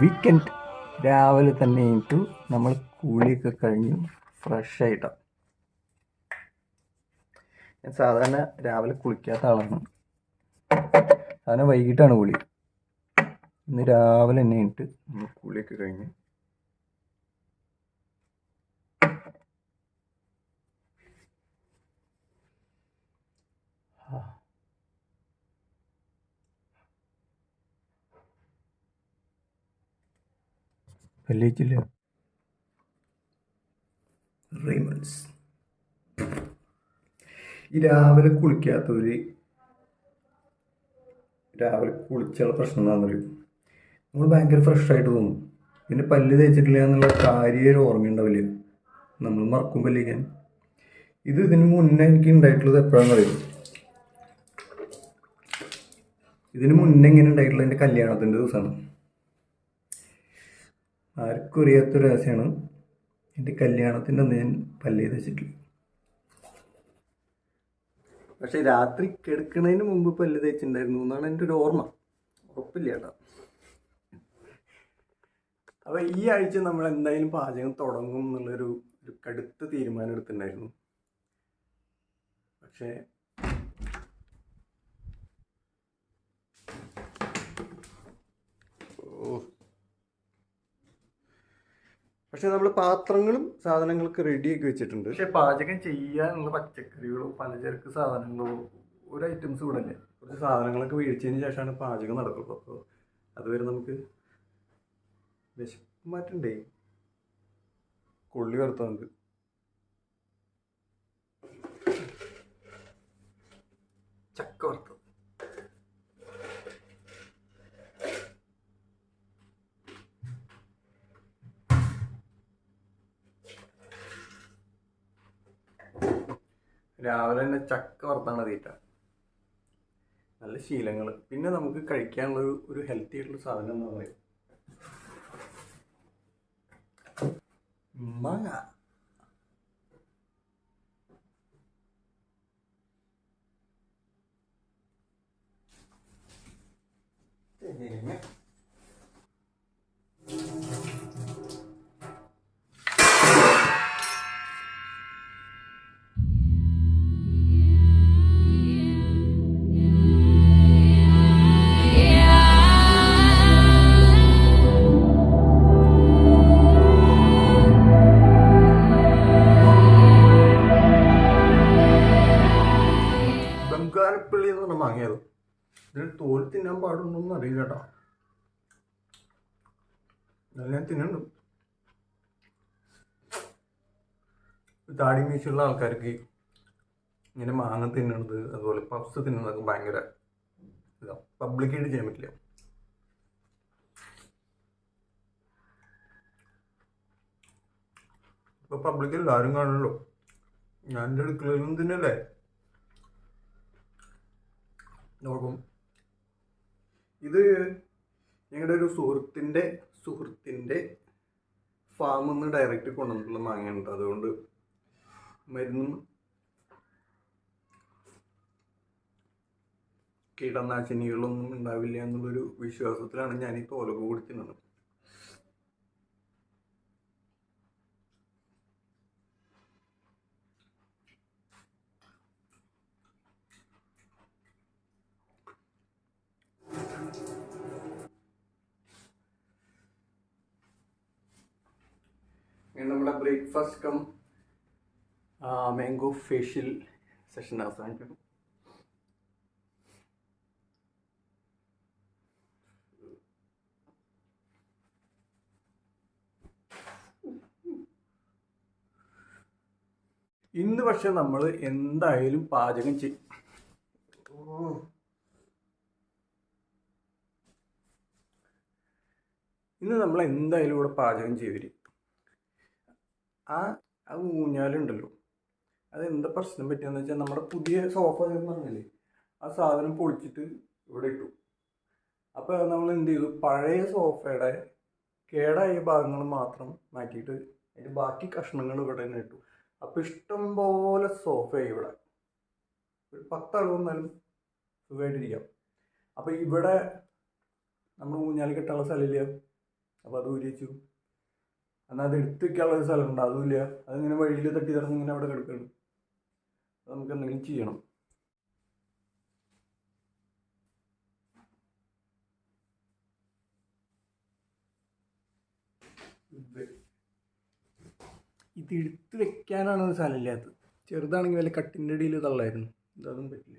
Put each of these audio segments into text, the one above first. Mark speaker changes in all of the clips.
Speaker 1: Weekend രാവിലെ തന്നെ ഇട്ടു നമ്മൾ കൂലിയൊക്കെ കഴിഞ്ഞു. ഫ്രഷ് ആയിട്ടാണ് ഞാൻ സാധാരണ രാവിലെ കുളിക്കാത്ത ആളാണ്. സാധാരണ വൈകിട്ടാണ് കുളി. ഇന്ന് രാവിലെ തന്നെ ഇട്ട് നമ്മൾ കുളിയൊക്കെ കഴിഞ്ഞു. പല്ലിച്ചില്ല റീമൺസ് ഈ രാവിലെ കുളിക്കാത്തവർ രാവിലെ കുളിച്ചുള്ള പ്രശ്നം എന്താണെന്നറിയും? നമ്മൾ ഭയങ്കര ഫ്രഷ് ആയിട്ട് തോന്നും. പിന്നെ പല്ല് തേച്ചിട്ടില്ല എന്നുള്ള കാര്യം ഒരു ഓർമ്മയുണ്ടാവില്ല നമ്മൾ മറക്കും പല്ലിക്കാൻ ഇത് ഇതിന് മുന്നേ എനിക്ക് ഉണ്ടായിട്ടുള്ളത് എപ്പോഴാണെന്ന് അറിയും ഇതിന് മുന്നേ ഇങ്ങനെ ഉണ്ടായിട്ടുള്ളത്? എന്റെ കല്യാണത്തിന്റെ ദിവസമാണ്. ആർക്കും അറിയാത്തൊരു ആശയാണ് എന്റെ കല്യാണത്തിന്റെ അന്ന് ഞാൻ പല്ല് തേച്ചിട്ടില്ല പക്ഷെ രാത്രി കിടക്കുന്നതിന് മുമ്പ് പല്ല് തേച്ചിട്ടുണ്ടായിരുന്നു എന്നാണ് എന്റെ ഒരു ഓർമ്മ. ഉറപ്പില്ല കേട്ടോ. അപ്പൊ ഈ ആഴ്ച നമ്മൾ എന്തായാലും പാചകം തുടങ്ങും എന്നുള്ളൊരു ഒരു കടുത്ത തീരുമാനം എടുത്തിട്ടുണ്ടായിരുന്നു. പക്ഷേ പക്ഷെ നമ്മൾ പാത്രങ്ങളും സാധനങ്ങളൊക്കെ റെഡിയാക്കി വെച്ചിട്ടുണ്ട്. പക്ഷെ പാചകം ചെയ്യാനുള്ള പച്ചക്കറികളോ പലചരക്ക് സാധനങ്ങളോ ഒരു ഐറ്റംസ് ഇവിടെ അല്ലേ കുറച്ച് സാധനങ്ങളൊക്കെ മേടിച്ചതിന് ശേഷമാണ് പാചകം നടക്കുള്ളൂ അപ്പോൾ അതുവരെ നമുക്ക് വിശപ്പ് മാറ്റണ്ടേ കൊള്ളി വറുത്തുണ്ട് ചക്ക വറുത്തത്. രാവിലെ തന്നെ ചക്ക വറുത്താണ് തീറ്റ. നല്ല ശീലങ്ങൾ പിന്നെ നമുക്ക് കഴിക്കാനുള്ള ഒരു ഒരു ഹെൽത്തി ആയിട്ടുള്ള സാധനം എന്ന് പറയും? മാങ്ങ. തേങ്ങ. ബംഗാരപ്പള്ളി എന്ന് പറഞ്ഞ മാങ്ങയത്. ഇതിന് തോൽ തിന്നാൻ പാടുണ്ടോന്ന് അറിയില്ല കേട്ടോ എന്നാലും ഞാൻ തിന്നുണ്ട്. താടി മീശുള്ള ആൾക്കാർക്ക് ഇങ്ങനെ മാങ്ങ തിന്നുന്നത് അതുപോലെ പഫ്സ് തിന്നുന്നതൊക്കെ ഭയങ്കര ഇതാണ് പബ്ലിക്കായിട്ട് ചെയ്യാൻ പറ്റില്ല. ഇപ്പൊ പബ്ലിക്കിൽ എല്ലാവരും കാണുള്ളൂ ഞാൻ എന്റെ അടുക്കളയിലും തിന്നല്ലേ? നോക്കും. ഇത് ഞങ്ങളുടെ ഒരു സുഹൃത്തിന്റെ സുഹൃത്തിന്റെ ഫാമിൽ നിന്ന് ഡയറക്റ്റ് കൊണ്ടുവന്നിട്ടുള്ള മാങ്ങയാണ് അതുകൊണ്ട് മരുന്നും കീടനാശിനികളൊന്നും ഉണ്ടാവില്ല എന്നുള്ളൊരു വിശ്വാസത്തിലാണ് ഞാൻ ഈ തോലൊക്കെ കുടിക്കുന്നത് നമ്മുടെ breakfast cum mango facial session അവസാനിക്കുന്നു ഇന്ന് പക്ഷെ നമ്മൾ എന്തായാലും പാചകം ചെയ്യും. ഇന്ന് നമ്മൾ എന്തായാലും ഇവിടെ പാചകം ചെയ്തിരിക്കും. ആ ആ ഊഞ്ഞാലുണ്ടല്ലോ. അത് എന്താ പ്രശ്നം പറ്റിയെന്ന് വെച്ചാൽ നമ്മുടെ പുതിയ സോഫ എന്ന് പറഞ്ഞില്ലേ ആ സാധനം പൊളിച്ചിട്ട് ഇവിടെ ഇട്ടു. അപ്പോൾ നമ്മൾ എന്ത് ചെയ്തു? പഴയ സോഫയുടെ കേടായ ഭാഗങ്ങൾ മാത്രം മാറ്റിയിട്ട് അതിന്റെ ബാക്കി കഷ്ണങ്ങൾ ഇവിടെ തന്നെ ഇട്ടു. അപ്പോൾ ഇഷ്ടം പോലെ സോഫയായി ഇവിടെ. ഒരു പത്താൾ സുഖമായിട്ടിരിക്കാം അപ്പോൾ ഇവിടെ നമ്മൾ ഊഞ്ഞാൽ കെട്ടാനുള്ള സ്ഥലമില്ല അപ്പോൾ അത് ഊരി വെച്ചു. എന്നാൽ അത് എടുത്ത് വെക്കാനുള്ള ഒരു സ്ഥലമുണ്ട്. അതുമില്ല. അതിങ്ങനെ വഴിയിൽ തട്ടി തടഞ്ഞ് ഇങ്ങനെ അവിടെ കിടക്കുകയാണ്. അത് നമുക്ക് എന്തെങ്കിലും ചെയ്യണം. ഇത് എടുത്തു വെക്കാനാണ് സ്ഥലമില്ലാത്തത്. ചെറുതാണെങ്കിൽ വല്ല കട്ടിന്റെ ഇടയിൽ തള്ളായിരുന്നു. ഇതൊന്നും പറ്റില്ല.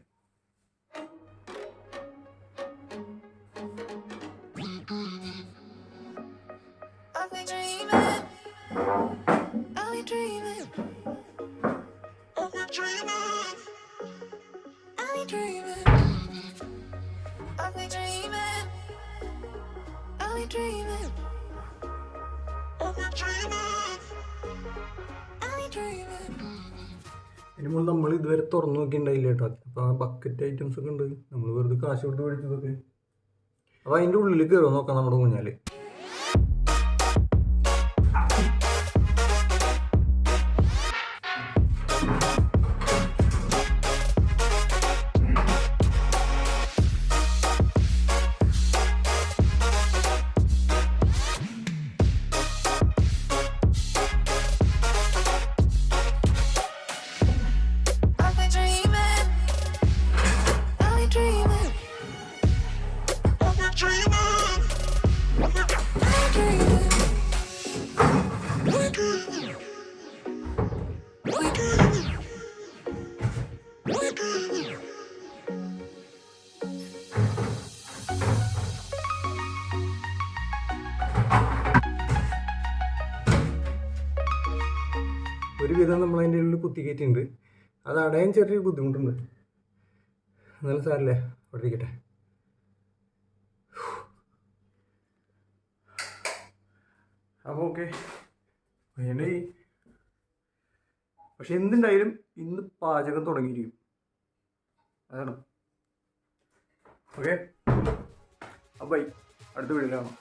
Speaker 2: Been dreaming.
Speaker 1: അതിന് മുകളിൽ നമ്മൾ ഇതുവരെ തുറന്നു നോക്കിയിട്ടുണ്ടായില്ല കേട്ടോ. അപ്പോൾ ആ ബക്കറ്റ് ഐറ്റംസ് ഒക്കെ ഉണ്ട്. നമ്മൾ വെറുതെ കാശ് കൊടുത്ത് മേടിച്ചതൊക്കെ. അപ്പോൾ അതിന്റെ ഉള്ളിൽ കയറുമോ നോക്കാം നമ്മുടെ ഊഞ്ഞാൽ. നമ്മൾ അതിന്റെ ഉള്ളിൽ കുത്തിക്കേറ്റുണ്ട് അത് അടയാൻ ചെറിയൊരു ബുദ്ധിമുട്ടുണ്ട്. എന്നാലും സാരല്ലേ അവിടെ ഇരിക്കട്ടെ അപ്പോൾ ഓക്കെ അതിന്റെ പക്ഷെ എന്തുണ്ടായാലും ഇന്ന് പാചകം തുടങ്ങിയിരിക്കും. അതാണ്. ഓക്കെ അപ്പോൾ ബൈ അടുത്ത വീഡിയോയിലാണ്